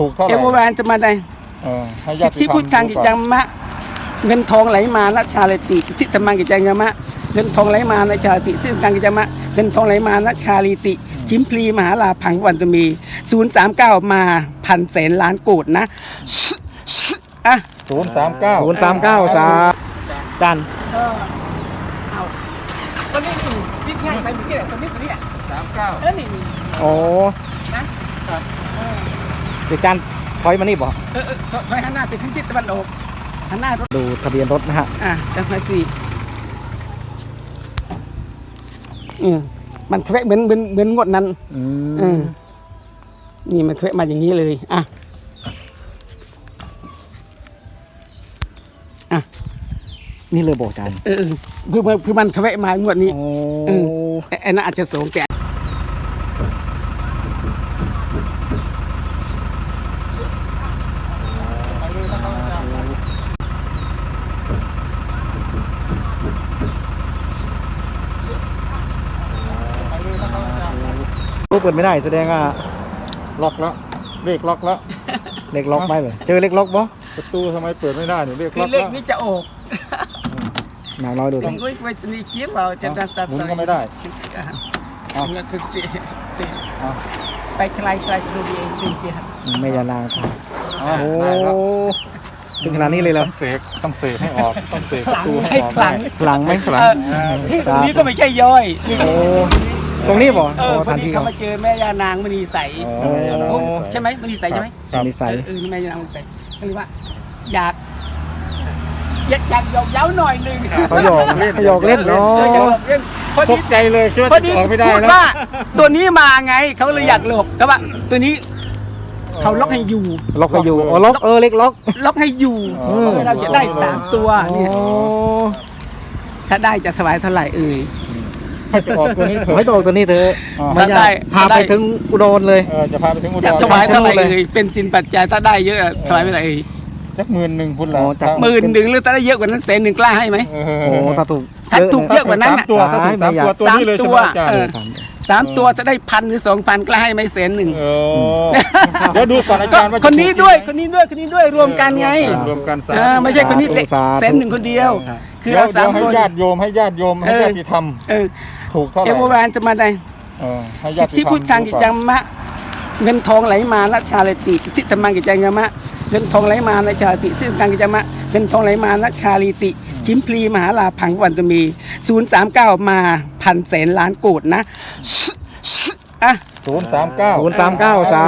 ถูกเท่าไหเอร่โวแวนจะมาได้เออให้สิญาทติธิพุทธังกิจจังมะ เงินทองไหลมานะชาลติสิทธิธรรมังกิจจังมะ เงินทองไหลมานะชาลติสิทธิตังกิจจังมะ เงินทองไหลมานะชาลิติ ชิมพลีมหาลาพังวันตมี039มาพันแสนล้านโกดนะอะศูนย์สามเก้าศูนย์สามเก้าสาจานเออเอาตัวนี้นี่พิกง่ายไปเมื่อกี้แหละตัวนี้ตัวนี้อะสามเก้าเออนี่นี่โอ้นะเออ เดี๋ยวจานถอยมานี่บ่เออเออถอยถอยหันหน้าไปทางทิศตะวันออกหันหน้ารถดูทะเบียนรถนะฮะอะจังหวะสี่อืมมันเทะเหมือนเหมือนเหมือนงวดนั้นอือืมมนี่มันเทะมาอย่างนี้เลยอะนี่เลยบอกจานเออเออคือมันคือมันเทะมางวดนี้ โอ้เอไอ้ไอ้นั่นอาจจะสูงแต่ เปิดไม่ได้แสดงว่าล็อกแล้วเลขล็อกแล้วเล็กล็อกไหมเลยเจอเล็กล็อกบ่ประตูทำไมเปิดไม่ได้เนี่ยเลขคืล็ออกเลแล้ขวนี้จะออกหนาน้อยดูเป็กันนกุ้ยไว้จะมีเคี้ยวเราจะดันตัดหมุนก็ไม่ได้เอาเงินสุดสิเอาไปคลายสายสตูดิโอเองจริงๆไม่ยานางครับเอาโอ้ได้แล้วถึงขนาดนี้เลยเหรอต้องเสกต้องเสกให้ออกต้องเสกประตูให้ให้ออกขลังได้หลังไหมขลังเออที่ตรงนี้ก็ไม่ใช่ย่อยนี่โอ้ ตรงนี้บ่เอโอ้อพอทันดีทีเขามาเจอแม่ยานางมณีใสอ๋อโอ้ไม่เอาแล้วโอ้ ใช่ไหมมณีใสใช่ไหมครับนิสัยเออเออแม่ยานางมณีใสก็เลยว่า อยาก อยากอยากหยอกเย้าหน่อยหนึ่งเขาหยอกเขาหยอกเล่นเนาเอออยากหยะอกเล่นพอตดี กใจเลยคิดว่าพอจะดีออกไม่ได้พูดแล้วว่าตัวนี้มาไงเขาเลยอยากหลบก็ว่าตัวนี้เขาล็อกให้อยู่ ล็อกไปอยู่อ๋อล็อกเออเล็กล็อก ล็อกให้อยู่อ๋อ เราจะได้สามตัวเนี่ยโอ้ถ้าได้จะถวายเท่าไหร่เอ่ย ให้ไปออกตัวนี้เถไม่อะต้องเอาตัวนี้เถอะอ๋อ ไม่อยาได้กพาได้ไปถึงอุดรเลย เออจะพาไปถึงอุดจะรถวายเท่าไหร่เลยเอ่ยเป็นสินปัจจัยถ้าได้เยอะถวายไปเท่าไหร่เอ่ยจักหมื่นหนึ่งพุ่นละอ๋อจากหมื่นหนึ่งหรือถ้าได้เยอะกว่านั้นแสนหนึ่งกล้าให้ไหมเอโอ้อถ้าถูกถ้าถูกเยอะ กว่านั้นสามน่ะตัวถ้าถูกสามตัวตัวนี้เลยใช่ไหมอาจารย์เออ สามตัวจะได้พันหรือสองพันกล้าให้ไหมแสนหนึ่งเออเดี๋ยวดูก่อนอาก็จารย์ว่าจะคนนี้ถูกด้วยจคนนี้ด้วยคนนี้ด้วยรวมกันไงเออรวมกันสามเออไม่ใช่คนนี้สาธุเด็กสาธุแสนหนึ่งคนเดียว คือเดี๋ยวเราสาเดี๋ยวให้มคนญาติโยมให้ญาติโยมให้เออญาติธรรม เออ ถูกเท่าไหเอร่โวแวนจะมาได้เออให้สิญาทติธิพุทธังกิจจังมะ เงินทองไหลมานะชาลิติสิทธิธรรมังกิจจังมะเงินทองไหลมานะชาลิติสิทธิตังกิจจังมะเงินทองไหลมานะชาลิติ ชิมพลีมหาลาพังวันตมี039มาพันแสนล้านโกดนะอะ ศูนย์สามเก้าศูนย์สามเก้าสา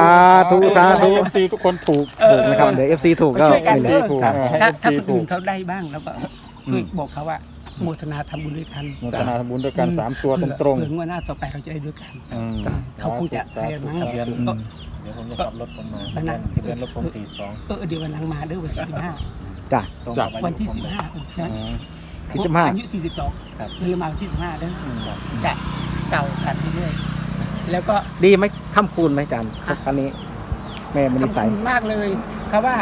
ธุสาธุเอฟซีทุกคนถูกเออถูกนะครับเดี๋ยว FC ถูกไปก็ช่วยกัน นี่เด้แหอละครับให้ถ้า FC ถ้าคนอื่นถูกเขาได้บ้างแล้วก็ช่วยบอกเขาว่า โมทนาทำบุญด้วยกันโมทนาทำบุญด้วยกันสามตัวตรงเผื่อเมื่อหน้าต่อไปเราจะได้ด้วยกันๆอืมเขาคงจะสาเรียนธุมั้งสาธุก็เดี๋ยวผมจะขับรถผมมาไปนั่งทะเบียนรถผมสี่สองเออเดี๋ยววันหลังมาเด้อวันที่สิบห้าจ้ะจ้ะวันที่สิบห้าใช่ไหมอืมที่สิบห้าอายุสี่สิบสองเลยมาวันที่สิบห้าเด้อแกะเก่ากันเรื่อยๆแล้วก็ดีไหมค่ำคูณไหมจานคันนี้ แม่มันนิทำสัยคุณมากเลยเขาว่า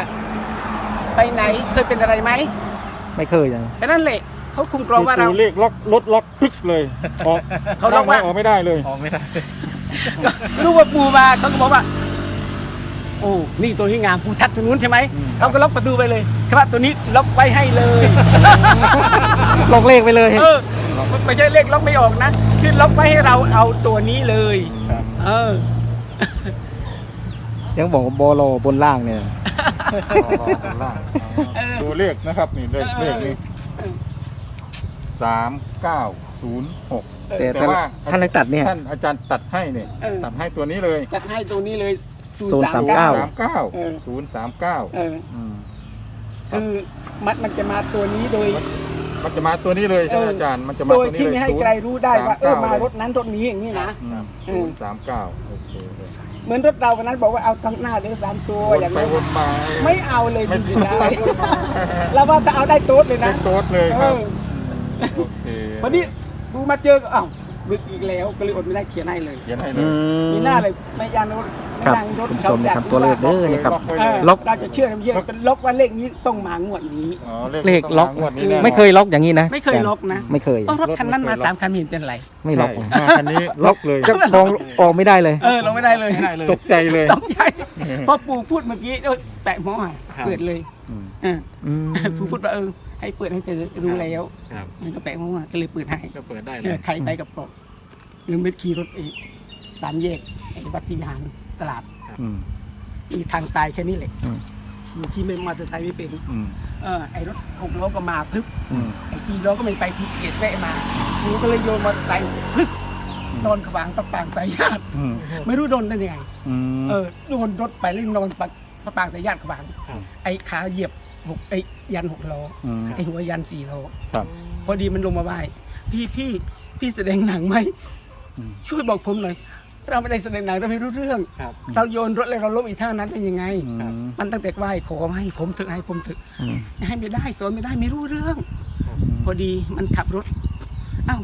ไปไหนเคยเป็นอะไรไหมไม่เคยยังแค่นั้นแหละ เขาคุมกรองว่าเรา จู่ๆเลขล็อกรถล็อกพึกเลยออกเขาล็อกว่าออกไม่ได้เลย ออกไม่ได้รู้ว่าปูมาเขาก็บอกว่า โอ้นี่ตัวนี้งามปูทัดตรงนู้นใช่ไหมอืม เขาก็ล็อกประตูไปเลยครับตัวนี้ล็อกไว้ให้เลยล็อกเลขไปเลย เออไม่ใช่เลขล็อกไม่ออกนะคือล็อกไว้ให้เราเอาตัวนี้เลย ครับ เออ ยังบอกว่าโบโลบนล่างเนี่ยเออดูเลขนะครับนี่เลขเออเลขนี้ สามเก้าศูนย์หกแต่แต่แต่ว่าท่านนักตัดเนี่ย ท่านอาจารย์ตัดให้เนี่ยเออ ตัดให้ตัวนี้เลยจัดให้ตัวนี้เลยศูนย์สามเก้า สามเก้าเออ ศูนย์สามเก้าเอออืมคือมันมันจะมาตัวนี้โดย มันจะมาตัวนี้เลยใช่ไหมเอออ อาจารย์มันจะมาโดยตัวนี้ที่เลยไม่ให้ใครรู้ได้ว่าเออมารถนั้นรถนี้อย่างนี้นะ เอศูอ นย์สามเก้าโอเคเลยเหมือนรถเราวันนั้นบอกว่าเอาทั้งหน้าเดือสามตัววนอย่างไปนี้วนมาไม่เอาเลยไม่จริงๆได้เราว่าจะเอาได้โต๊ดเลยเป็นะนโต๊ดเลยเอครับอ โอเควันนี้ดูมาเจอก็อ้าวบึกอีกแล้วก็เลยอดไม่ได้เขียนให้เลยเขียนให้เลอืยมมีหน้าเลยไม่ยันรถครับนั่งรถคุณผู้ชมนะครับตัวเลขเด้อนะครับเออล็อกเราจะเชื่อไม่เชื่อเป็นล็อกว่าเลขนี้ต้องมางวดนี้ อ๋อเลขล็อก งวดนี้แน่นอนไม่เคยล็อกอย่างนี้นะไม่เคยล็อกนะ ไม่เคยเอ้ารถคันนั้นมาสามคันไม่เห็นเป็นไร ไม่ล็อกใช่มาคันนี้ล็อกเลยเจ้าของออกไม่ได้เลย เออลงไม่ได้เลยตกใจเลยตกใจเอพอปู่พูดเมื่อกี้เอ้ยแปะหม้อครับ เปิดเลยอืมเอออืมปู่พูดว่าเออ ให้เปิดให้เจอรู้แล้วครับ มันก็แปะหม้อก็เลยเปิดให้ก็เปิดได้เลเอยอใครไปกับปกหรือไม่ขี่รถเองสามแยกไอ้วัดศรีวิหารตลาดอืม มีทางตายแค่นี้แหละอืม อยู่ขี่ไม่มอเตอร์ไซค์ไม่เป็นอืมเออไอ้รถหกล้อก็มาพึบอืม ไอ้สี่ล้อก็ไม่ไปสี่สิบเอ็ดแวะมากูก็เลยโยนมอเตอร์ไซค์พึบนอนขวางประปางสายญาติอืมไม่รู้โดนได้ยังไง อืม เออโดนรถไปแล้วนอนปะประปางสายญาติขวางครับ ไอ้ขาเหยียบ หกไอ้ยันหกล้ออืม ไอ้หัวยันสี่ล้อครับ พอดีมันลงมาไหว้พี่พี่พี่แสดงหนังไหมอืม ช่วยบอกผมหน่อยเราไม่ได้แสดงหนังเราไม่รู้เรื่อง ครับ เราโยนรถเลยเราล้มอีกท่านั้นได้ยังไง อืมมันตั้งแต่ไหว้ขอให้ผมเถอะให้ผมเถอะอืมให้ไม่ได้สอนไม่ได้ไม่รู้เรื่องครับพอดีมันขับรถเอ้า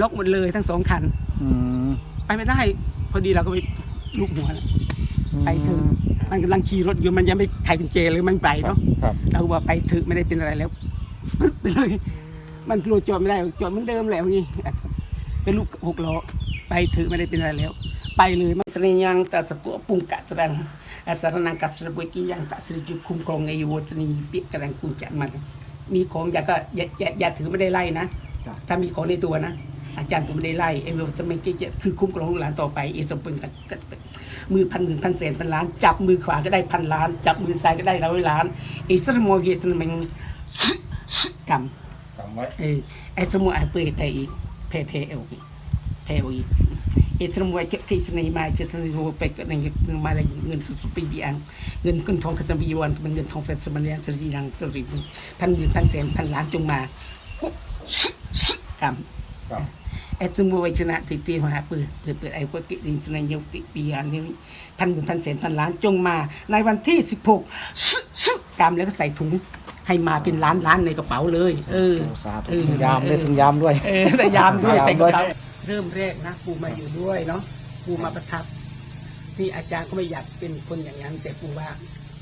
ล็อกหมดเลยทั้งสองคัน อืมไปไม่ได้ พอดีเราก็ไปลูกหัวแล้ว ไปเถอะมันกำลังขี่รถอยู่มันยังไม่ไขกุญแจเลยมันไปเนาะครับเราก็ว่าไปเถอะไม่ได้เป็นอะไรแล้วปึ๊บไปเลยมันกลัวจอดไม่ได้จอดเหมือนเดิมแหละอย่างนี้เป็นลูกหกล้อไปเถอะไม่ได้เป็นอะไรแล้ว ไปเลยมาสริยังตัสปุปุงกะตรังอาสารนังกัสระบุกิยังตัสริจุคุ้มครองไงโวตนีเปียกกระดังกุญจัดมันมีของอย่าก็อย่าอย่าอย่าถือไม่ได้ไล่นะถ้ามีของในตัวนะ อาจารย์ผมไม่ได้ไล่เอเวอร์จะไม่เกจคือคุ้มครองลูกหลานต่อไปเอสมเป็นกันก็เป็นมือพันหมื่นพันแสนพันล้าน จับมือขวาก็ได้พันล้าน จับมือซ้ายก็ได้ร้อยล้านเอสมโมเยสมันกรรมจำไว้เออไอ้สมุไอ้เปยไปอีกเพเพเอลเพเอลอีกไอ้สมุไอ้เคยสนัยมาจะสนัยโวไปก็ในเงินมาเลยเงินสุดสุดปีดีอังเงินเงินทองกษัตริย์วันเป็นเงินทองเป็นสมัยสรีรังตรีพันหมื่นพันแสนพันล้านจงมากกรรมครับไอ้สมุไอ้ชนะติตีมาหาปืนเปิดเปิดไอ้พวกกิจสนัยยกติปีอันนี้พันหมื่ นพันแสนพันล้านจงมาในวันที่สิบหกกรรมแล้วก็ใส่ถุงให้มาเป็นล้านล้านในกระเป๋าเลย เออสาธุเออถุงยามด้วยถุงยามด้วย เออแต่ยามด้วยยามใส่กด้ระวยเป๋าเริ่มแรกนะปูมาอยู่ด้วยเนาะปูมาประทับ ที่อาจารย์ก็ไม่อยากเป็นคนอย่างนั้นแต่ปูว่า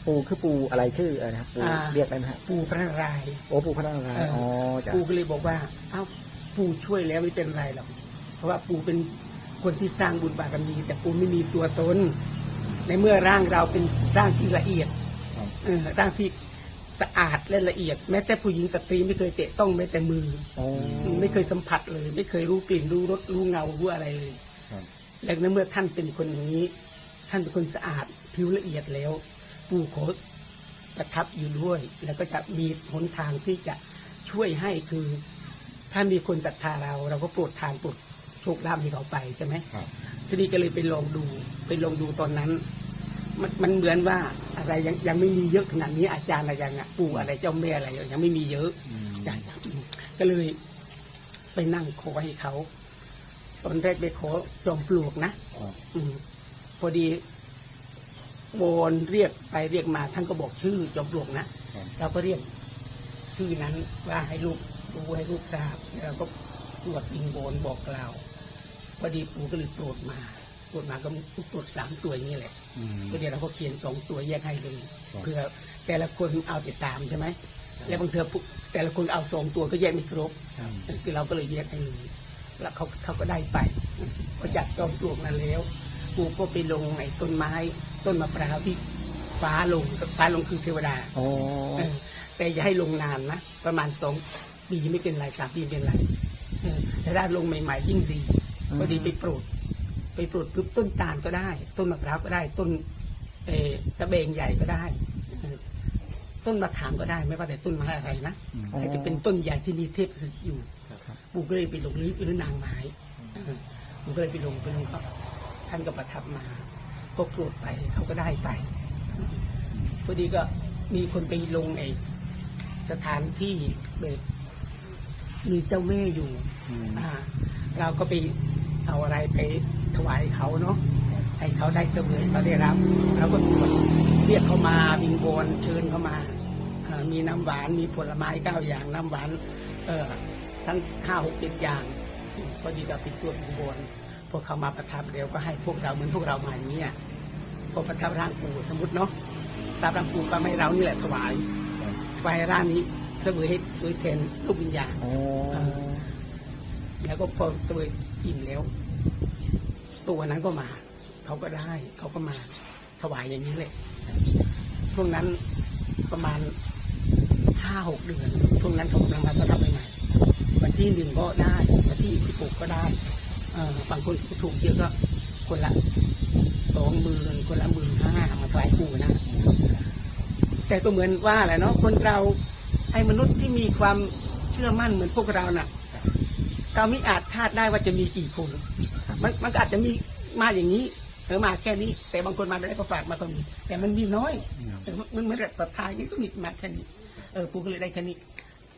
ปูคือปูอะไรชื่ออะไรนะครับปูอ่า เรียกได้ไหมฮะปูพระนารายณ์ โอ้ปูพระนารายเอณ์ออ๋ อ๋อจ้ะ ปูก็เลยบอกว่า เอ้า ปูช่วยแล้วไม่เป็นไรหรอกเพราะว่าปูเป็นคนที่สร้างบุญบารมี แต่ปูไม่มีตัวตนในเมื่อร่างเราเป็นร่างที่ละเอียดเออร่างที่สะอาดและละเอียด แม้แต่ผู้หญิงสตรีไม่เคยเตะต้องแม้แต่มือโอ้ไม่เคยสัมผัสเลย ไม่เคยรู้กลิ่นรู้รสรู้เงารู้อะไรเลยครับและในเมื่อท่านเป็นคนอย่างนี้ ท่านเป็นคนสะอาดผิวละเอียดแล้ว ปู่โคสประทับอยู่ด้วย แล้วก็จะมีหนทางที่จะช่วยให้คือ ถ้ามีคนศรัทธาเรา เราก็โปรดทานโปรดโชคลาภให้เขาไปใช่ไหมครับ ทีนี้ก็เลยไปลองดูไปลองดูตอนนั้น มันมันเหมือนว่าอะไรยังยังไม่มีเยอะขนาดนี้อาจารย์อะไรยังอะปู่อะไรเจ้าแม่อะไรยังไม่มีเยอะอืมจ้ะจ้ะอืมก็เลย ไปนั่งขอให้เขาตอนแรกไปขอจอมปลวกนะครับอืมพอดีวอนเรียกไปเรียกมาท่านก็บอกชื่อจอมปลวกนะครับเราก็เรียกชื่อนั้นว่าให้ลูก รู้ให้ลูกทราบแล้วเราก็ตรวจอิงโบนบอกกล่าวพอดีปู่ก็เลยโปรดมาโปรดมาก็โปรดสามตัวอย่างนี้แหละอืมก็เดี๋ยวเราก็เขียนสองตัวแยกให้เลยครับเพื่อแต่ละคนเอาแต่สามใช่ไหมแล้วบางเทอผู้แต่ละคนเอาสองตัวก็แยกไม่ครบคือเราก็เลยแยกให้เลยแล้วเขาเขาก็ได้ไปพอจัดจอมปลวกนั้นแล้วปูก็ไปลงไอ้ต้นไม้ต้นมะพร้าวที่ฟ้าลงฟ้าลงคือเทวดาโอ้เออแต่อย่าให้ลงนานนะประมาณสอง ปีไม่เป็นไรสามปีไม่เป็นไรเออแต่ถ้าลงใหม่ ๆ ยิ่งดีพอดีไปโปรดไปโปรดปุ๊บต้นตาลก็ได้ ต้นมะพร้าวก็ได้ต้นเออตะเบงใหญ่ก็ได้เออต้นมะขามก็ได้ ไม่ว่าแต่ต้นไม้อะไรนะแต่จะเป็นต้นใหญ่ที่มีเทพสถิตอยู่ปู่ก็เลยไปลงหรือหรือนางไม้เออปู่ก็เลยไปลงไปลงก็ท่านก็ประทับมาก็โปรดไปเขาก็ได้ไปพอดีก็มีคนไปลงไอ้สถานที่แบบ มีเจ้าแม่อยู่อืมอ่าเราก็ไปเอาอะไรไปถวายเขาเนาะให้เขาได้เสวยเขาได้รับเราก็สวดเรียกเขามาวิงวอนเชิญเขามาอ่ามีน้ำหวานมีผลไม้เก้าอย่างน้ำหวานเออทั้งห้าหกเจ็ดอย่างก็ดีกับปิดสวดวิงวอนพวกเขามาประทับเดี๋ยวก็ให้พวกเราเหมือนพวกเรามาอย่างเนี้ยพอประทับร่างปู่สมมติเนาะตามร่างปู่ก็ไม่เรานี่แหละถวายถวายร่างนี้ เสวยให้เสวยแทนลูกวิญญาณโอ้แล้วก็พอเสวยอิ่มแล้ว ตัวนั้นก็มา เขาก็ได้ เขาก็มาถวายอย่างนี้เลยช่วงนั้นประมาณห้าหกเดือนช่วงนั้นเขากำลังมาประทับใหม่ๆวันที่หนึ่งก็ได้วันที่สิบหกก็ได้เออบางคนถูกเยอะก็คนละสองหมื่นคนละหมื่นห้ามาถวายปู่นะแต่ก็เหมือนว่าแหละเนาะคนเรา ไอ้มนุษย์ที่มีความเชื่อมั่นเหมือนพวกเราน่ะเราไม่อาจคาดได้ว่าจะมีกี่คนมันมันก็อาจจะมีมาอย่างนี้เออมาแค่นี้ แต่บางคนมาได้ก็ฝากมาตรงนี้ แต่มันมีน้อยเออมันเหมือนกับศรัทธาอย่างนี้ก็มีมาแค่นี้เออปูก็เลยได้แค่นี้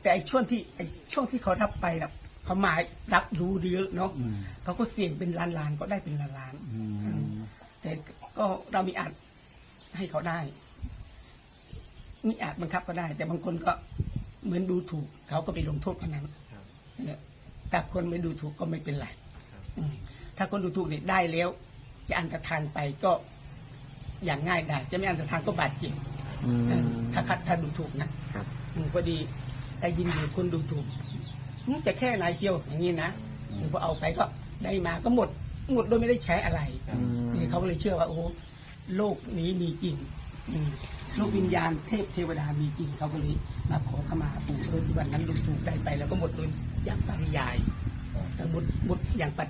แต่ไอ้ช่วงที่ไอ้ช่วงที่เขารับไปน่ะเขามารับรู้เยอะเนาะเขาก็เสี่ยงเป็นล้านล้านๆก็ได้เป็นล้านล้านๆแต่ก็เรามีอาจให้เขาได้ มีอาจบังคับก็ได้ แต่บางคนก็เหมือนดูถูก เขาก็ไปลงโทษคนนั้นเนี่ยแต่คนไม่ดูถูกก็ไม่เป็นไรอืมถ้าคนดูถูกเนี่ยได้แล้ว จะอันตรธานไปก็อย่างง่ายได้ จะไม่อันตรธานก็บาดเจ็บอืมเออถ้าคัดถ้าดูถูกนะครับอืมพอดีได้ยินอยู่คนดูถูกอืมจะแค่นายเชียวอย่างนี้นะหรือพอเอาไปก็ได้มาก็หมด หมดโดยไม่ได้ใช้อะไรอืมนี่เขาก็เลยเชื่อว่าโอ้โหโลกนี้มีจริงอืมโลกวิญญาณเทพเทวดามีจริงเขาก็เลยมาขอขมาปู่โดยที่วันนั้นดูถูกได้ไป แล้วก็หมดโดยอย่างปริยายแต่หมดหมดอย่างปัด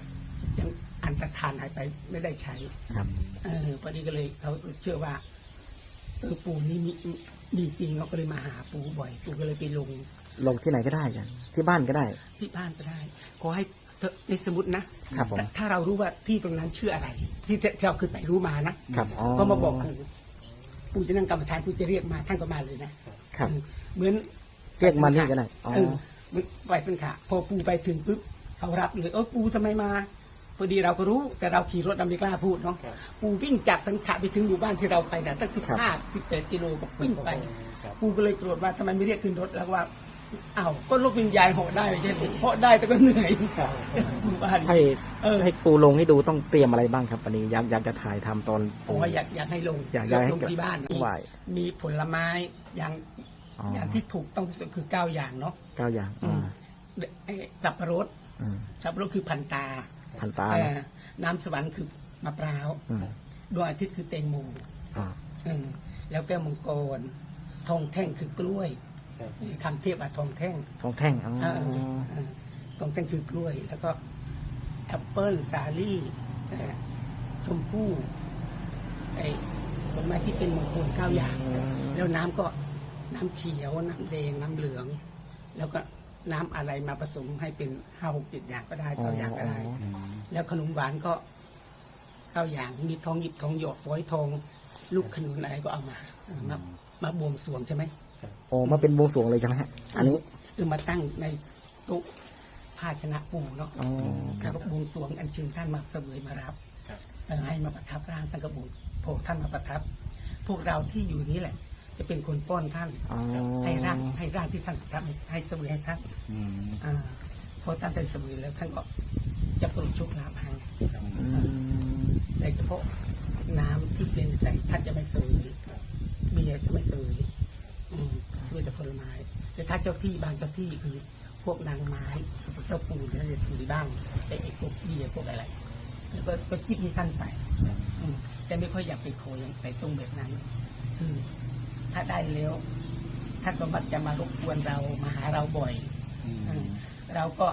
อย่างอันตรธานหายไปไม่ได้ใช้ครับเออพอดีก็เลยเขาเชื่อว่าเออปู่นี่มีมีจริงเขาก็เลยมาหาปู่บ่อยปู่ก็เลยไปลงลงที่ไหนก็ได้กันที่บ้านก็ได้ ที่บ้านก็ได้ ขอให้เธอในสมุดนะครับผมถ้าถ้าเรารู้ว่าที่ตรงนั้นชื่ออะไร ที่เราคือไปรู้มานะครับอ๋อก็มาบอก ปู่ปู่จะนั่งกรรมฐานปู่จะเรียกมาท่านก็มาเลยนะครับเออเหมือนเรียกมานี่ก็ได้อ๋อ เออเหมือนไปสังขะพอปู่ไปถึงปุ๊บเขารับเลยเออปู่ทำไมมาพอดีเราก็รู้แต่เราขี่รถเราไม่กล้าพูดเนาะปู่วิ่งจากสังขะไปถึงหมู่บ้านที่เราไปนะตั้งสิบห้าสิบแปดกิโลก็วิ่งไปปู่ก็เลยโกรธว่าทำไมไม่เรียกขึ้นรถแล้วว่า อ้าวก็ลูกวิญญาณเหาะได้ไม่ใช่เหรอเหาะได้แต่ก็เหนื่อยหมู่บ้าน ให้เออ ให้ปูลงให้ดูต้องเตรียมอะไรบ้างครับวันนี้อยากอยากจะถ่ายทำตอนผมว่าอยากอยากให้ลงอยากอยากให้ลงที่บ้านไหวมีผลไม้อย่างอ๋ออย่างที่ถูกต้องที่สุดคือเก้าอย่างเนาะเก้าอย่างอือ่ามไอ้สับปะรดอืมสับปะรดคือพันตาพันตาเอนะอน้ำสวรรค์คือมะพร้าวอืมดวงอาทิตย์คือแตงโม อ่าเออแล้วแก้วมังกรทองแท่งคือกล้วย คำเทพอะทองแท่งทองแท่งอ๋อทองแท่งคือกล้วย แล้วก็แอปเปิลสาลี่ชมพู่ไอ้ผลไม้ที่เป็นมงคลเก้าอย่าง แล้วน้ำก็น้ำเขียวน้ำแดงน้ำเหลือง แล้วก็น้ำอะไรมาผสมให้เป็นห้าหกเจ็ดอย่างก็ได้เก้าอย่างก็ได้ แล้วขนมหวานก็เก้าอย่างมีทองหยิบทองหยอดฝอยทอง ลูกขนุนอะไรก็เอามามามาบวงสรวงใช่ไหม โอ้มาเป็นบวงสรวงเลยใช่ไหมฮะ อันนี้เออมาตั้งในโต๊ะภาชนะปู่เนาะอ๋อแล้วก็บวงสรวงอัญเชิญท่านมาเสวยมารับเออให้มาประทับร่างท่านกระบุโผท่านมาประทับ พวกเราที่อยู่นี้แหละ จะเป็นคนป้อนท่าน อ๋อให้ร่างให้ร่างที่ท่านประทับให้ให้เสวยให้ท่านอืมอ่าพอท่านเป็นเสวยแล้วท่านก็จะโปรดโชคลาภให้อืมโดยเฉพาะน้ำที่เป็นใสท่านจะไม่เสวยเบียร์จะไม่เสวยอื มช่วยแต่ผลไม้แต่ถ้าเจ้าที่บางเจ้าที่คือพวกนางไม้พวกเจ้าปู่เนี่ยจะซื้อบ้างแต่ไอ้พวกเบียร์พวกอะไร แล้วก็ก็จิบให้ท่านไปอืมแต่ไม่ค่อยอยากไปขออย่างไปตรงแบบนั้น คือถ้าได้แล้วท่านก็มักจะมารบกวนเรามาหาเราบ่อยอืมเราก็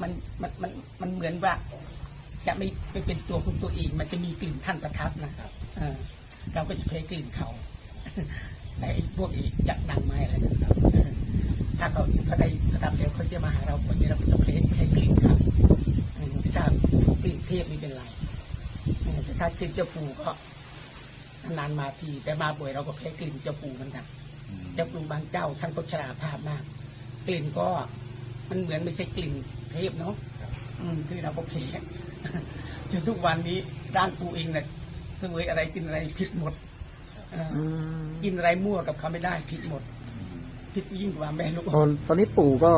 มันมันมันมันเหมือนว่า จะไม่ไม่เป็นตัวของตัวเอง มันจะมีกลิ่นท่านประทับนะเออเราก็จะเพลกลิ่นเขาแต่ ไอ้พวกอีกจากนางไม้อะไรนะครับ ถ้าเขาเขาได้ประทับแล้วเขาจะมาหาเราคนนี้เราจะเพลเพลกลิ่นเขาอืมถ้ากลิ่นเทพไม่เป็นไรถ้ากลิ่นเจ้าปู่ก็นานมาทีแต่มาบ่อยเราก็เพลกลิ่นเจ้าปู่เหมือนกันเจ้าปู่บางเจ้าท่านก็ชราภาพมาก กลิ่นก็มันเหมือนไม่ใช่กลิ่นเทพเนาะอืมที่เราก็เพลจนทุกวันนี้ร่างปูเองเนี่ยสวยอะไรกินอะไรผิดหมด กินอะไรมั่วกับเขาไม่ได้ผิดหมดผิดยิ่งกว่าแม่ลูกตอนตอนนี้ปู่ก็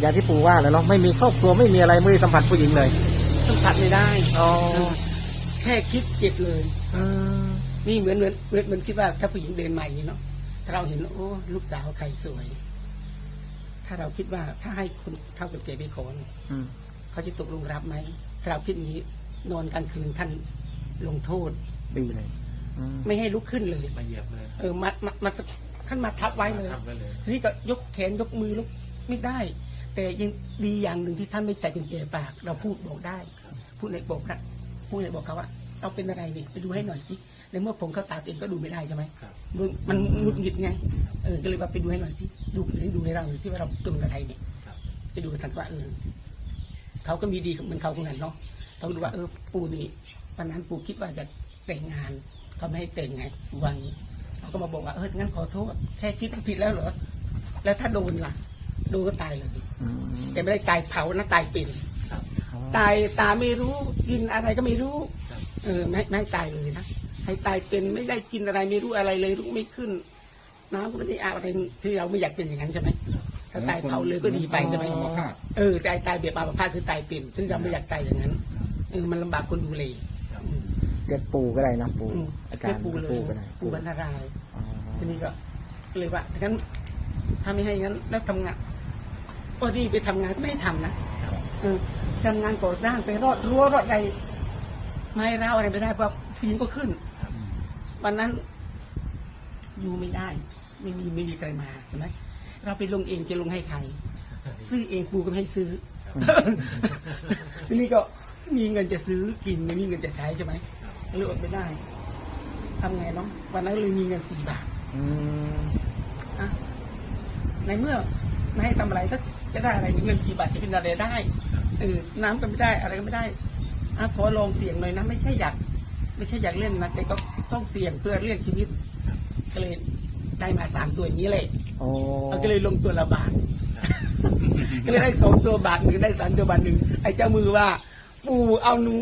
อย่างที่ปู่ว่าแล้วเนาะไม่มีครอบครัวไม่มีอะไรไม่ได้สัมผัสผู้หญิงเลย สัมผัสไม่ได้อ๋อแค่คิดเจ็บเลยอืมนี่เหมือนเหมือนเหมือนเหมือนคิดว่าถ้าผู้หญิงเดินมาอย่างนี้เนาะถ้าเราเห็นโอ้ลูกสาวใครสวย ถ้าเราคิดว่าถ้าให้คนเท่ากับเกไปขอเนี่ยอืมเขาจะตกลงรับไหมถ้าเราคิดอย่างนี้นอนกลางคืนท่านลงโทษดีเลยอืม ไม่ให้ลุกขึ้นเลย มาเหยียบเลย เออมามามาขั้นมาทับไว้เลยทำไว้เลย ทีนี้ก็ยกแขนยกมือลุกไม่ได้ แต่ยังดีอย่างหนึ่งที่ท่านไม่ใส่กุญแจปาก เราพูดบอกได้ พูดในบอกนะพูดในบอกเขาว่าเอาเป็นอะไรนี่ไปดูให้หน่อยสิในเมื่อผมเข้าตาตัวเองก็ดูไม่ได้ใช่ไหมครับดูมันหงุดหงิดไงเออก็เลยว่าไปดูให้หน่อยสิดูให้ดูให้เราหน่อยสิว่าเราเป็นอะไรเนี่ยครับไปดูกันทันว่าเออเขาก็มีดีเหมือนเขาเหมือนกันเนาะเขาก็ดูว่าเออ ปู่นี่วันนั้นปู่คิดว่าจะแต่งงาน เขาไม่ให้แต่งไงวันนี้เขาก็มาบอกว่าเอองั้นขอโทษแค่คิดผิดแล้วเหรอแล้วถ้าโดนล่ะโดนก็ตายเลยอืมแต่ไม่ได้ตายเผานะตายเป็นครับตายตาไม่รู้กินอะไรก็ไม่รู้ เออไม่ไม่ให้ตายเลยนะให้ตายเป็นไม่ได้กินอะไรไม่รู้อะไรเลยลุกไม่ขึ้นน้ำก็ไม่ได้อาบอะไรที่เราไม่อยากเป็นอย่างนั้นใช่ไหมถ้าตายเผาเลยก็ดีไปใช่ไหมอัมพาตเออตายตายแบบอาบพาตคือตายเป็นซึ่งเราไม่อยากตายอย่างนั้นเออมันลำบากคนดูเลยอืม เรียกปู่ก็ได้นะปู่อืมอาจารย์เรียกปู่เลยก็ได้ปู่บรรณารายณ์อ๋อทีนี้ก็ก็เลยว่าถ้างั้นถ้าไม่ให้งั้น แล้วทำงานพอดีไปทำงานก็ไม่ให้ทำนะเออทำงานก่อสร้างไปรอดรั้วรอดอะไรไม่ให้เราอะไรไม่ได้เพราะผู้หญิงก็ขึ้น วันนั้น อยู่ไม่ได้ ไม่มีไม่มีใครมาใช่ไหมเราไปลงเองจะลงให้ใคร ซื้อเองปูก็ไม่ให้ซื้ออทีนี้ก็มีเงินจะซื้อกินไม่มีเงินจะใช้ใช่ไหม เลยอดไม่ได้ทำไงเนาะวันนั้นเลยมีเงินสี่บาทอืมอะในเมื่อไม่ให้ทำอะไรก็จะได้อะไรเงินสี่บาทจะเป็นอะไรได้เออน้ำก็ไม่ได้อะไรก็ไม่ได้อะขอลองเสี่ยงหน่อยนะไม่ใช่อยาก ไม่ใช่อยากเล่นนะแต่ก็ต้องเสี่ยงเพื่อเรียกชีวิตก็เลยได้มาสามตัวอย่างนี้เลยโอ้เราก็เลยลงตัวละบาท ก็เลยได้สองตัวบาทหนึ่งได้สามตัวบาทหนึ่งไอ้เจ้ามือว่า ปู่เอาหนู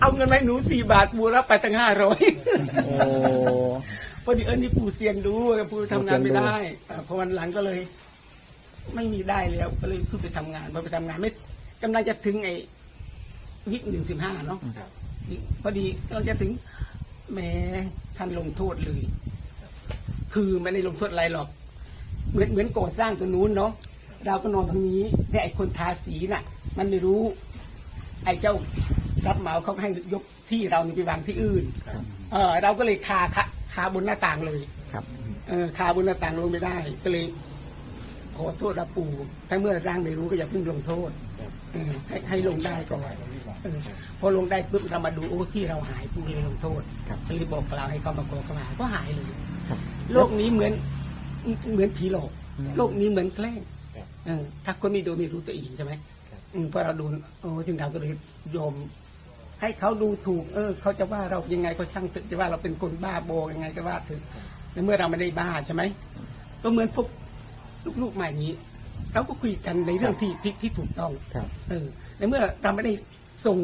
เอาเงินไหมาให้หนูสี่บาทปู่รับไปตั้งห้าร้อยโอ้ พอดีเอิญนี่ปู่เสี่ยงดูปู่ทำงานไม่ได้อ่าพอวันหลังก็เลย ไม่มีได้แล้วก็เลยสู้ไปทำงานพอไปทำงานไม่กำลังจะถึงไอ้วิกหนึ่งสิบห้าเนาะครับพอดีกำลังจะถึงแหม้ท่านลงโทษเลย คือไม่ได้ลงโทษอะไรหรอก เหมือนเหมือนก่อสร้างตัวนู้นเนาะเราก็นอนตรงนี้แต่ไอ้คนทาสีน่ะ มันไม่รู้ ไอ้เจ้า รับเหมาเขาให้ยกที่เรานี่ไปวางที่อื่นเออเราก็เลยคาคาคาบนหน้าต่างเลยครับเออคาบนหน้าต่างลงไม่ได้ ก็เลย ขอโทษรับปู่ถ้าเมื่อร่างไม่รู้ก็อย่าเพิ่งลงโทษเออให้ให้ลงได้ก่อนเออพอลงได้ปุ๊บเรามาดูโอ้ที่เราหายปู่เลยลงโทษครับก็เลยบอกกล่าวให้เขามาขอเข้ามาก็หายเลยครับโลกนี้เหมือนเหมือนผีหลอกโลกนี้เหมือนแกล้งเออถ้าคนไม่โดนไม่รู้ตัวเองใช่ไหมอืมพอเราโดนโอ้ถึงเราก็เลยยอม ให้เขาดูถูก เออเขาจะว่าเรายังไงก็ช่างเถอะจะว่าเราเป็นคนบ้าโบอยังไงก็ว่าเถอะในเมื่อเราไม่ได้บ้าใช่ไหมก็เหมือนพวกลูกๆใหม่นี้เราก็คุยกันในเรื่องที่ที่ที่ถูกต้องครับ เออในเมื่อเราไม่ได้ส่ง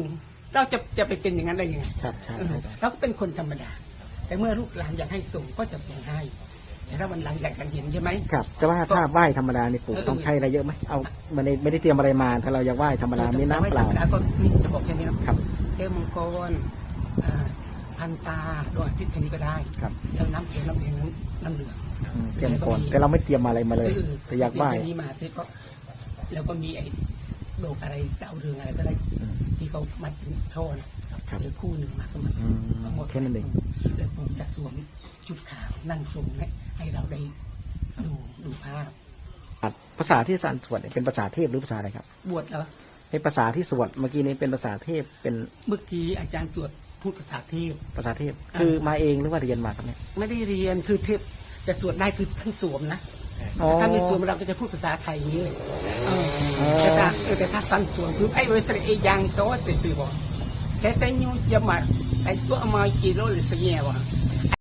เราจะจะไปเป็นอย่างนั้นได้ยังไงครับใช่เออครับเราก็เป็นคนธรรมดา แต่เมื่อลูกหลานอยากให้ส่งก็จะส่งให้แต่ถ้าวันหลังอยากจะเห็นใช่ไหม ครับแต่ว่าถ้าไหว้ธรรมดานี่ปู่เออ ต้องใช้อะไรเยอะไหมเอาไม่ได้ไม่ได้เตรียมอะไรมา ถ้าเราอยากไหว้ธรรมดามีน้ำเปล่า ธรรมดาก็นี่จะบอกแค่นี้นะครับ เทวมังกรอ่าพันตาดวงอาทิตย์แค่นี้ก็ได้ครับแล้วน้ำเขียวน้ำแดงน้ำเหลืองอืมเตรียมก่อนแต่เราไม่เตรียมอะไรมาเลยเออแต่อยากไหว้เตรีมแค่นี้มาที่ก็แล้วก็มีไอ้โดกอะไรดาวเรืองอะไรก็ได้อืมที่เขามัดเป็นช่อนะครับหรือคู่หนึ่งมาก็มาอืมเอาหมดแค่นั้นเองแล้วปู่จะสวมชุดขาวนั่งทรงให้ให้เราได้ดูดูภาพภาษาที่อาจารย์สวดเนี่ยเป็นภาษาเทพหรือภาษาอะไรครับ บวชเหรอ เป็นภาษาที่สวดเมื่อกี้นี้เป็นภาษาเทพเป็นเมื่อกี้อาจารย์สวดพูดภาษาเทพ ภาษาเทพ คือมาเองหรือว่าเรียนมาครับเนี่ยไม่ได้เรียนคือเทพจะสวดได้คือท่านสวมนะอ๋อถ้าไม่สวมเราก็จะพูดภาษาไทยอย่างนี้เลยเออแต่ถ้าเออแต่ถ้าสั้นสวมคือไอ้เวสเอยังโตติดปีบอกแค่เส้นยูจะมาไอ้ตัวมากี่โลหรือสักแง่วะ